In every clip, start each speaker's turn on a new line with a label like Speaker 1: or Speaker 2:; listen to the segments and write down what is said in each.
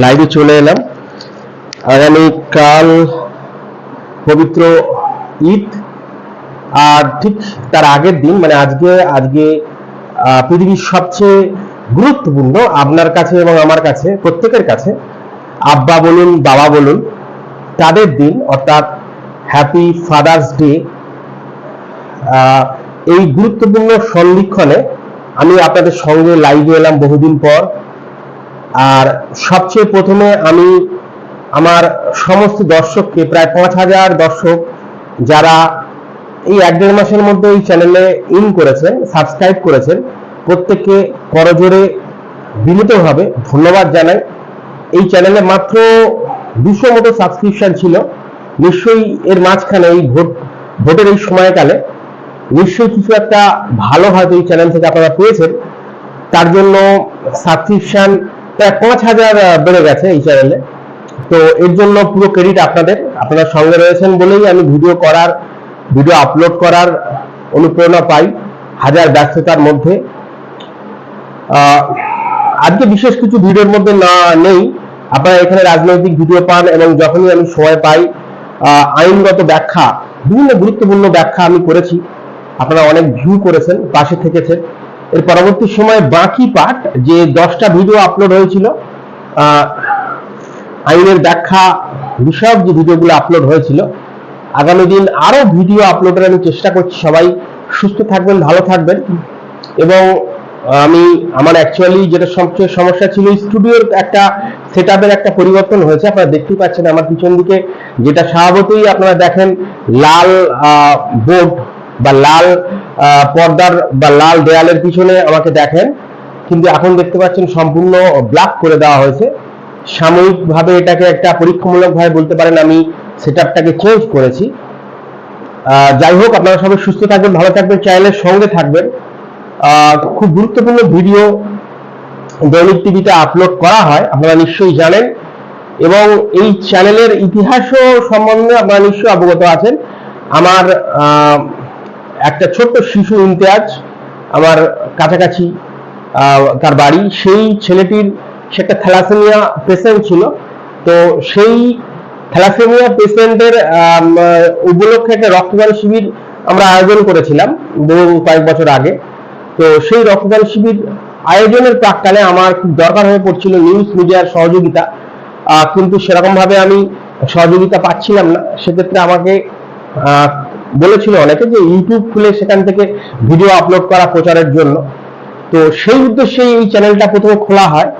Speaker 1: লাইভে চলে এলাম। আগামী কাল পবিত্র ঈদ। আর ঠিক তার আগের দিন মানে আজকে আজকে পৃথিবীর সবচেয়ে গুরুত্বপূর্ণ আপনার কাছে এবং আমার কাছে, প্রত্যেকের কাছে, আব্বা বলুন, বাবা বলুন, তাদের দিন, অর্থাৎ হ্যাপি ফাদার্স ডে এই গুরুত্বপূর্ণ সন্ধিক্ষণে আমি আপনাদের সঙ্গে লাইভে এলাম বহুদিন পর। আর সবচেয়ে প্রথমে আমি আমার সমস্ত দর্শককে, প্রায় পাঁচ হাজার দর্শক যারা এই এক দেড় মাসের মধ্যে এই চ্যানেলে ইন করেছেন সাবস্ক্রাইব করেছেন, প্রত্যেককে করজোরে বিনীতভাবে ধন্যবাদ জানাই। এই চ্যানেলে মাত্র দুশো মতো সাবস্ক্রিপশন ছিল। নিশ্চয়ই এর মাঝখানে এই ভোট, ভোটের এই সময়কালে নিশ্চয়ই কিছু একটা ভালো হয়তো এই চ্যানেল থেকে আপনারা পেয়েছেন। তার জন্য সাবস্ক্রিপশন প্রায় পাঁচ হাজার বেড়ে গেছে এই চ্যানেলে তো এর জন্য পুরো ক্রেডিট আপনাদের। আপনারা সঙ্গে রয়েছেন বলেই আমি ভিডিও করার ভিডিও আপলোড করার অনুপ্রেরণা পাই হাজার ব্যস্ততার মধ্যে। আজকে বিশেষ কিছু ভিডিওর মধ্যে না, নেই। আপনারা এখানে রাজনৈতিক ভিডিও পান এবং যখনই আমি সময় পাই আইনগত ব্যাখ্যা, বিভিন্ন গুরুত্বপূর্ণ ব্যাখ্যা আমি করেছি। আপনারা অনেক ভিউ করেছেন, পাশে থেকেছেন। এর পরবর্তী সময় বাকি পার্ট যে দশটা ভিডিও আপলোড হয়েছিল আইনের ব্যাখ্যা বিষয়ক যে ভিডিওগুলো আপলোড হয়েছিল, আগামী দিন আরও ভিডিও আপলোডের আমি চেষ্টা করছি সবাই। সুস্থ থাকবেন, ভালো থাকবেন। এবং আমি, আমার অ্যাকচুয়ালি যেটা সবচেয়ে সমস্যা ছিল স্টুডিওর একটা সেট একটা পরিবর্তন হয়েছে। আপনারা দেখতেই পাচ্ছেন আমার পিছন দিকে যেটা স্বভাবতই আপনারা দেখেন, লাল বোর্ড বা লাল পর্দার বা লাল দেয়ালের পিছনে আমাকে দেখেন। কিন্তু এখন দেখতে পাচ্ছেন সম্পূর্ণ ব্ল্যাক করে দেওয়া হয়েছে। সাময়িকভাবে এটাকে একটা পরীক্ষামূলক ভাবে বলতে পারেন আমি সেটআপটাকে চেঞ্জ করেছি। যাই হোক, আপনারা সবাই সুস্থ থাকবেন, ভালো থাকবেন চ্যানেলের সঙ্গে থাকবেন। খুব গুরুত্বপূর্ণ ভিডিও দৈনিক টিভিতে আপলোড করা হয়, আপনারা নিশ্চয়ই জানেন। এবং এই চ্যানেলের ইতিহাসও সম্বন্ধে আপনারা নিশ্চয়ই অবগত আছেন। আমার একটা ছোট্ট শিশু ইমতিয়াজ, আমার কাছাকাছি তার বাড়ি। সেই ছেলেটির সে একটা থ্যালাসেমিয়া পেশেন্ট ছিল। তো সেই থ্যালাসেমিয়া পেশেন্টের উপলক্ষে একটা রক্তদান শিবির আমরা আয়োজন করেছিলাম বহু কয়েক বছর আগে। তো সেই রক্তদান শিবির আয়োজনের প্রাককালে আমার খুব দরকার হয়ে পড়ছিল নিউজ মিডিয়ার সহযোগিতা। কিন্তু সেরকমভাবে আমি সহযোগিতা পাচ্ছিলাম না। সেক্ষেত্রে আমাকে বলেছিল অনেকে যে ইউটিউব খুলে সেখান থেকে ভিডিও আপলোড করা প্রচারের জন্য। তো সেই উদ্দেশ্যে এই চ্যানেলটা প্রথমে খোলা হয়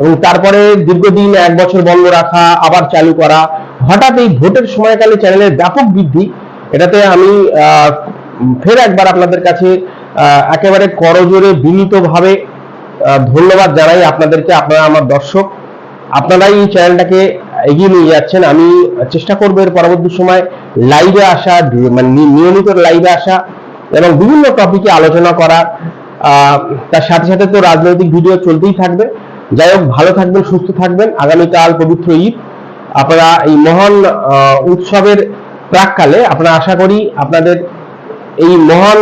Speaker 1: এবং তারপরে দীর্ঘদিন এক বছর বন্ধ রাখা, আবার চালু করা, হঠাৎ এই ভোটের সময়কালে চ্যানেলের ব্যাপক বৃদ্ধি। এটাতে আমি ফের একবার আপনাদের কাছে একেবারে করজোরে বিনীতভাবে ধন্যবাদ জানাই আপনাদেরকে, আপনারা আমার দর্শক। আপনারাই এই চ্যানেলটাকে এগিয়ে নিয়ে যাচ্ছেন। আমি চেষ্টা করব এর পরবর্তী সময় লাইভে আসা মানে নিয়মিত লাইভে আসা এবং বিভিন্ন টপিকে আলোচনা করা তার সাথে সাথে তো রাজনৈতিক ভিডিও চলতেই থাকবে। যাই হোক, ভালো থাকবেন, সুস্থ থাকবেন। আগামীকাল পবিত্র ঈদ। আপনারা এই মহান উৎসবের প্রাককালে আপনারা আশা করি আপনাদের এই মহান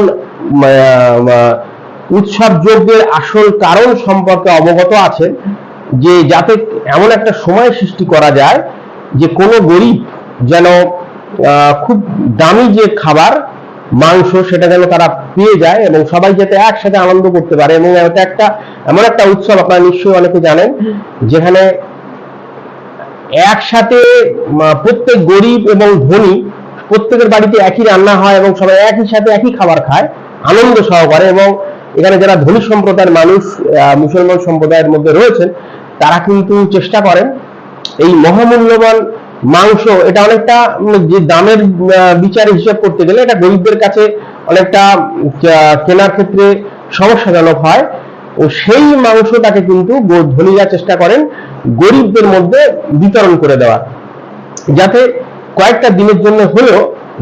Speaker 1: উৎসব যজ্ঞের আসল কারণ সম্পর্কে অবগত আছেন যে যাতে এমন একটা সময় সৃষ্টি করা যায় যে কোনো গরিব যেন খুব দামি যে খাবার, মাংস, সেটা যেন তারা পেয়ে যায় এবং সবাই যাতে একসাথে আনন্দ করতে পারে এবং একটা, এমন একটা উৎসব আপনারা নিশ্চয়ই অনেকে জানেন, যেখানে একসাথে প্রত্যেক গরিব এবং ধনী প্রত্যেকের বাড়িতে একই রান্না হয় এবং সবাই একই সাথে একই খাবার খায়, আনন্দ সহকারে এবং এখানে যারা ধনী সম্প্রদায়ের মানুষ মুসলমান সম্প্রদায়ের মধ্যে রয়েছেন, তারা কিন্তু চেষ্টা করেন এই মহামূল্যবান মাংস, এটা অনেকটা যে দামের বিচারে হিসাব করতে গেলে এটা গরিবদের কাছে অনেকটা কেনার ক্ষেত্রে সমস্যাজনক হয়। ও সেই মাংসটাকে কিন্তু ধনীরা চেষ্টা করেন, গরিবদের মধ্যে বিতরণ করে দেওয়া। যাতে কয়েকটা দিনের জন্য হলেও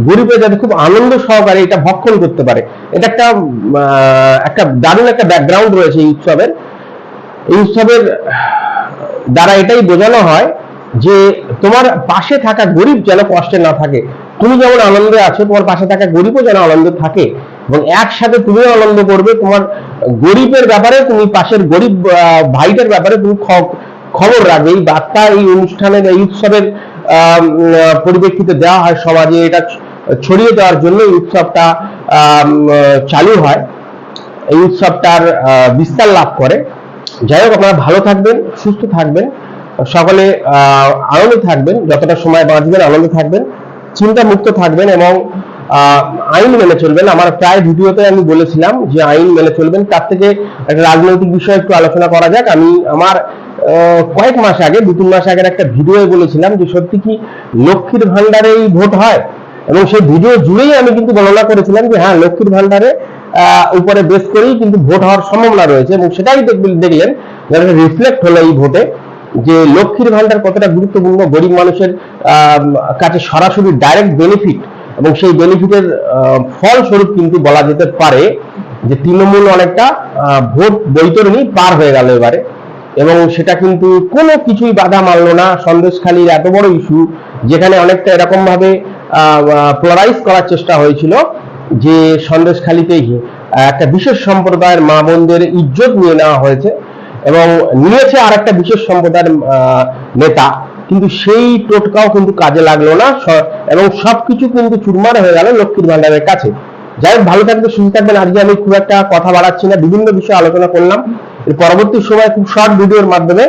Speaker 1: গরিবরা যাতে খুব আনন্দ সহকারে এটা ভক্ষণ করতে পারে। এটা একটা একটা দারুণ একটা ব্যাকগ্রাউন্ড রয়েছে এই উৎসবের। এই উৎসবের দ্বারা এটাই বোঝানো হয় যে তোমার পাশে থাকা গরিব যেন কষ্টে না থাকে। তুমি যেমন আনন্দে আছো, তোমার পাশে থাকা গরিবও যেন আনন্দে থাকে। এবং একসাথে তুমিও আনন্দ করবে, তোমার গরিবের ব্যাপারে, তুমি পাশের গরিব ভাইটার ব্যাপারে তুমি খবর রাখবে। এই বার্তা, এই অনুষ্ঠানের, এই উৎসবের পরিপ্রেক্ষিতে দেওয়া হয় সমাজে। এটা ছড়িয়ে দেওয়ার জন্য এই উৎসবটা চালু হয়। এই উৎসবটার বিস্তার লাভ করে। যাই হোক, আপনারা ভালো থাকবেন, সুস্থ থাকবেন। সকলে আনন্দে থাকবেন, যতটা সময় বাঁচবেন আনন্দে থাকবেন চিন্তা মুক্ত থাকবেন এবং আইন মেনে চলবেন। আমার প্রায় ভিডিওতে আমি বলেছিলাম যে আইন মেনে চলবেন। তার থেকে একটা রাজনৈতিক বিষয়ে একটু আলোচনা করা যাক। আমি আমার কয়েক মাস আগে, দু তিন মাস আগের একটা ভিডিও বলেছিলাম যে সত্যি কি লক্ষ্মীর ভান্ডারেই ভোট হয়? এবং সেই ভিডিও জুড়েই আমি কিন্তু গণনা করেছিলাম যে হ্যাঁ লক্ষ্মীর ভান্ডারে উপরে বেস করেই কিন্তু ভোট হওয়ার সম্ভাবনা রয়েছে। এবং সেটাই দেখলেন রিফ্লেক্ট হলো এই ভোটে। যে লক্ষ্মীর ভান্ডার কতটা গুরুত্বপূর্ণ গরিব মানুষের কাছে সরাসরি ডাইরেক্ট বেনিফিট এবং সেই বেনিফিটের ফলস্বরূপ কিন্তু বলা যেতে পারে যে তৃণমূল অনেকটা ভোট বৈতরণী পার হয়ে গেল এবারে। এবং সেটা কিন্তু কোনো কিছুই বাধা মানলো না। সন্দেশখালীর এত বড় ইস্যু যেখানে অনেকটা এরকম ভাবে পোলারাইজ করার চেষ্টা হয়েছিল যে সন্দেশখালীতে একটা বিশেষ সম্প্রদায়ের মা বোনদের ইজ্জত নিয়ে নেওয়া হয়েছে। এবং নিয়েছে আর একটা বিশেষ সম্প্রদায়ের নেতা। কিন্তু সেই টোটকাও কিন্তু কাজে লাগল না। এবং সবকিছু কিন্তু চুরমার হয়ে গেল লক্ষ্মীর ভান্ডারের কাছে। যাই হোক, ভালো থাকবে সুস্থ থাকবেন। আজকে আমি খুব একটা কথা বাড়াচ্ছি না, বিভিন্ন বিষয়ে আলোচনা করলাম। এর পরবর্তী সময় খুব শর্ট ভিডিওর মাধ্যমে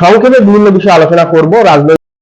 Speaker 1: সংক্ষেপে বিভিন্ন বিষয়ে আলোচনা করব। রাজনৈতিক